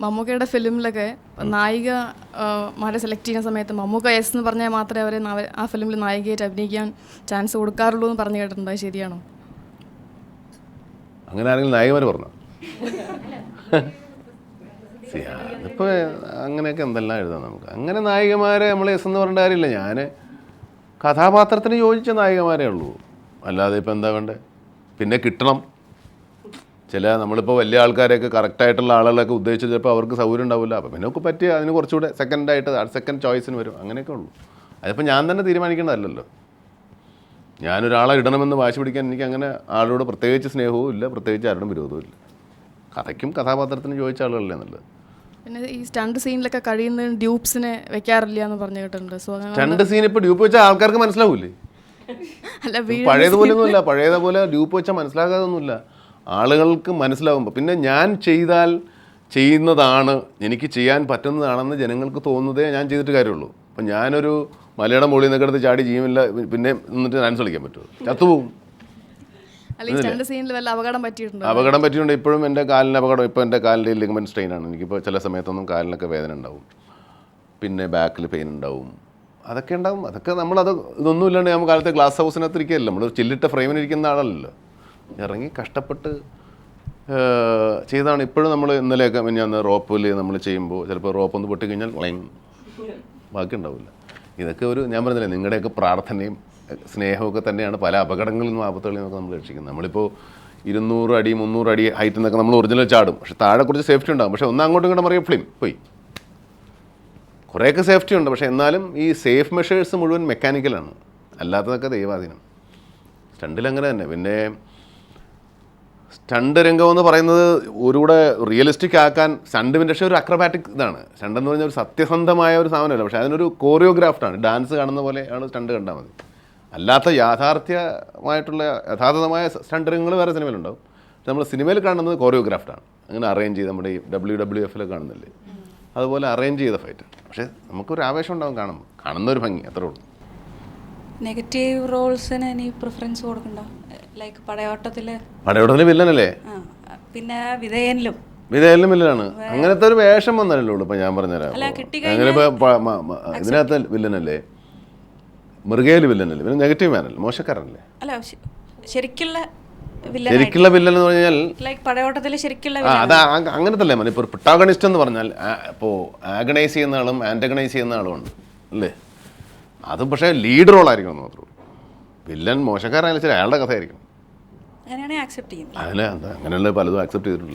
മമ്മൂക്കയുടെ ഫിലിമിലൊക്കെ നായിക ആ, മാരെ സെലക്ട് ചെയ്യുന്ന സമയത്ത് മമ്മൂക്ക എസ് എന്ന് പറഞ്ഞാൽ മാത്രമേ അവരെ ആ ഫിലിമിൽ നായികയായിട്ട് അഭിനയിക്കാൻ ചാൻസ് കൊടുക്കാറുള്ളൂ എന്ന് പറഞ്ഞു കേട്ടിട്ടുണ്ട്. ശരിയാണോ? അങ്ങനെ ആരെങ്കിലും നായകമാർ പറഞ്ഞു? അതിപ്പോൾ അങ്ങനെയൊക്കെ എന്തെല്ലാം എഴുതാം നമുക്ക്. അങ്ങനെ നായികമാരെ നമ്മൾ എസ് എന്ന് പറഞ്ഞ കാര്യമില്ല. ഞാൻ കഥാപാത്രത്തിന് യോജിച്ച നായികമാരേ ഉള്ളൂ. അല്ലാതെ ഇപ്പം എന്താ വേണ്ടേ? പിന്നെ കിട്ടണം. ചില നമ്മളിപ്പോൾ വലിയ ആൾക്കാരെയൊക്കെ കറക്റ്റായിട്ടുള്ള ആളുകളൊക്കെ ഉദ്ദേശിച്ച് ചിലപ്പോൾ അവർക്ക് സൗകര്യം ഉണ്ടാവില്ല. അപ്പോൾ പിന്നെ നമുക്ക് പറ്റിയ അതിന് കുറച്ചുകൂടെ സെക്കൻഡായിട്ട് സെക്കൻഡ് ചോയ്സിന് വരും. അങ്ങനെയൊക്കെ ഉള്ളൂ. അതിപ്പോൾ ഞാൻ തന്നെ തീരുമാനിക്കേണ്ടതല്ലല്ലോ ഞാനൊരാളെ ഇടണമെന്ന് വാശി പിടിക്കാൻ എനിക്ക് അങ്ങനെ ആളോട് പ്രത്യേകിച്ച് സ്നേഹവും ഇല്ല പ്രത്യേകിച്ച് ആരോടും വിരോധവും ഇല്ല. കഥയ്ക്കും കഥാപാത്രത്തിനും ചോദിച്ച ആളുകളല്ലേ നല്ലത്. പിന്നെ ഈ സ്റ്റണ്ട് സീനിലൊക്കെ കഴിയുന്ന ഡ്യൂപ്സിനെ വെക്കാറില്ല എന്ന് പറഞ്ഞു കേട്ടിട്ടുണ്ട്. സോ അങ്ങനെ രണ്ട് സീൻ ഇപ്പോൾ ഡ്യൂപ്പ് വെച്ചാൽ ആൾക്കാർക്ക് മനസ്സിലാവൂലേ? അല്ല പഴയതുപോലെ ഒന്നുമില്ല പഴയതുപോലെ ഡ്യൂപ്പ് വെച്ചാൽ മനസ്സിലാകാതൊന്നുമില്ല. ആളുകൾക്ക് മനസ്സിലാവുമ്പോൾ പിന്നെ ഞാൻ ചെയ്താൽ ചെയ്യുന്നതാണ് എനിക്ക് ചെയ്യാൻ പറ്റുന്നതാണെന്ന് ജനങ്ങൾക്ക് തോന്നുന്നതേ ഞാൻ ചെയ്തിട്ട് കാര്യമുള്ളൂ. അപ്പം ഞാനൊരു മലയാളം മുകളിൽ നിന്നൊക്കെ എടുത്ത് ചാടി ചെയ്യുമില്ല പിന്നെ നിന്നിട്ട് ഡാൻസ് കളിക്കാൻ പറ്റുമോ ചത്തുപോകും. അപകടം പറ്റിയിട്ടുണ്ടോ? പറ്റിയിട്ടുണ്ട്. ഇപ്പോഴും എന്റെ കാലിന് അപകടം ഇപ്പോൾ എന്റെ കാലിന്റെ ലിഗമെന്റ് സ്ട്രെയിൻ ആണ്. എനിക്കിപ്പോൾ ചില സമയത്തൊന്നും കാലിനൊക്കെ വേദന ഉണ്ടാവും. പിന്നെ ബാക്കിൽ പെയിൻ ഉണ്ടാവും. അതൊക്കെ ഉണ്ടാവും. അതൊക്കെ നമ്മളത് ഇതൊന്നും ഇല്ലാണ്ട് നമ്മൾ കാലത്തെ ഗ്ലാസ് ഹൗസിനകത്ത് ഇരിക്കുകയല്ല. നമ്മൾ ചില്ലിട്ട ഫ്രെയിമിനിരിക്കുന്ന ആളല്ലല്ലോ. ഇറങ്ങി കഷ്ടപ്പെട്ട് ചെയ്താണ് ഇപ്പോഴും നമ്മൾ ഇന്നലെയൊക്കെ ഞാൻ റോപ്പിൽ നമ്മൾ ചെയ്യുമ്പോൾ ചിലപ്പോൾ റോപ്പ് ഒന്ന് പൊട്ടിക്കഴിഞ്ഞാൽ ക്ലൈം ബാക്കി ഉണ്ടാവില്ല ഇതൊക്കെ ഒരു ഞാൻ പറഞ്ഞില്ലേ നിങ്ങളുടെയൊക്കെ പ്രാർത്ഥനയും സ്നേഹമൊക്കെ തന്നെയാണ് പല അപകടങ്ങളിൽ നിന്നും ആപത്തുകളിൽ നിന്നൊക്കെ നമ്മൾ രക്ഷിക്കുന്നത്. നമ്മളിപ്പോൾ ഇരുന്നൂറ് അടി മുന്നൂറ് അടി ഹൈറ്റ് എന്നൊക്കെ നമ്മൾ ഒറിജിനൽ ചാടും. പക്ഷേ താഴെ കുറച്ച് സേഫ്റ്റി ഉണ്ടാകും. പക്ഷേ ഒന്ന് അങ്ങോട്ടും ഇങ്ങോട്ടും മറിയ ഫ്ലിം പോയി. കുറേയൊക്കെ സേഫ്റ്റി ഉണ്ട്. പക്ഷേ എന്നാലും ഈ സേഫ് മെഷേഴ്സ് മുഴുവൻ മെക്കാനിക്കലാണ് അല്ലാത്തതൊക്കെ ദൈവാധീനം. സ്റ്റണ്ടിൽ അങ്ങനെ തന്നെ. പിന്നെ സ്റ്റണ്ട് രംഗം എന്ന് പറയുന്നത് ഒരുകൂടെ റിയലിസ്റ്റിക് ആക്കാൻ സ്റ്റണ്ട് പക്ഷേ ഒരു അക്രബാറ്റിക് ഇതാണ്. സ്റ്റണ്ട് എന്ന് പറഞ്ഞാൽ ഒരു സത്യസന്ധമായ ഒരു സാധനമല്ല. പക്ഷേ അതിനൊരു കോറിയോഗ്രാഫ്റ്റാണ് ഡാൻസ് കാണുന്ന പോലെയാണ് സ്റ്റണ്ട് കണ്ടാൽ മതി. അല്ലാത്ത യാഥാർത്ഥ്യമായിട്ടുള്ള യഥാർത്ഥമായ സ്റ്റണ്ട് രംഗങ്ങൾ വേറെ സിനിമയിലുണ്ടാവും. നമ്മൾ സിനിമയിൽ കാണുന്നത് കോറിയോഗ്രാഫ്റ്റാണ് അങ്ങനെ അറേഞ്ച് ചെയ്ത് നമ്മുടെ ഈ ഡബ്ല്യു ഡബ്ല്യു എഫിൽ കാണുന്നില്ലേ? അതുപോലെ അറേഞ്ച് ചെയ്ത ഫൈറ്റ് പക്ഷേ നമുക്കൊരു ആവേശം ഉണ്ടാവും കാണുമ്പോൾ. കാണുന്ന ഒരു ഭംഗി അത്രേ ഉള്ളൂ. നെഗറ്റീവ് റോൾസിന് ഇനി പ്രിഫറൻസ് കൊടുക്കണ്ട? ലൈക്ക് പടയോട്ടത്തിൽ? പടയോട്ടത്തിൽ വില്ലനല്ലേ? പിന്നെ വിധേയനിലും. വിധേയനിലും വില്ലനാണ്. അങ്ങനത്തെ ഒരു വേഷം വന്നല്ലോ ഉള്ളൂ ഇപ്പൊ ഞാൻ പറഞ്ഞുതരാം. ഇതിനകത്ത് വില്ലനല്ലേ? മൃഗേൽ വില്ലനല്ലേ? പിന്നെ നെഗറ്റീവ് മാനല്ലേ? മോശക്കാരനല്ലേ? അല്ല ശരിക്കുള്ള ശരിക്കുള്ള വില്ലൻ എന്ന് പറഞ്ഞാൽ ലൈക്ക് പടയോട്ടത്തിൽ ശരിക്കുള്ള അത് അങ്ങനത്തെ അല്ലേ ഇപ്പോൾ പ്രൊട്ടാഗണിസ്റ്റ് എന്ന് പറഞ്ഞാൽ ഇപ്പോൾ ആഗണൈസ് ചെയ്യുന്ന ആളും ആന്റഗണൈസ് ചെയ്യുന്ന ആളും ഉണ്ട് അല്ലേ? അതും പക്ഷേ ലീഡ് റോൾ ആയിരിക്കണം എന്ന് മാത്രമേ വില്ലൻ മോശക്കാരനായാലും ശരി അയാളുടെ കഥയായിരിക്കും അങ്ങനെയാണെങ്കിൽ ആക്സെപ്റ്റ് ചെയ്യും അതിന് എന്താ അങ്ങനെയുള്ള പലതും ആക്സെപ്റ്റ് ചെയ്തിട്ടുണ്ട്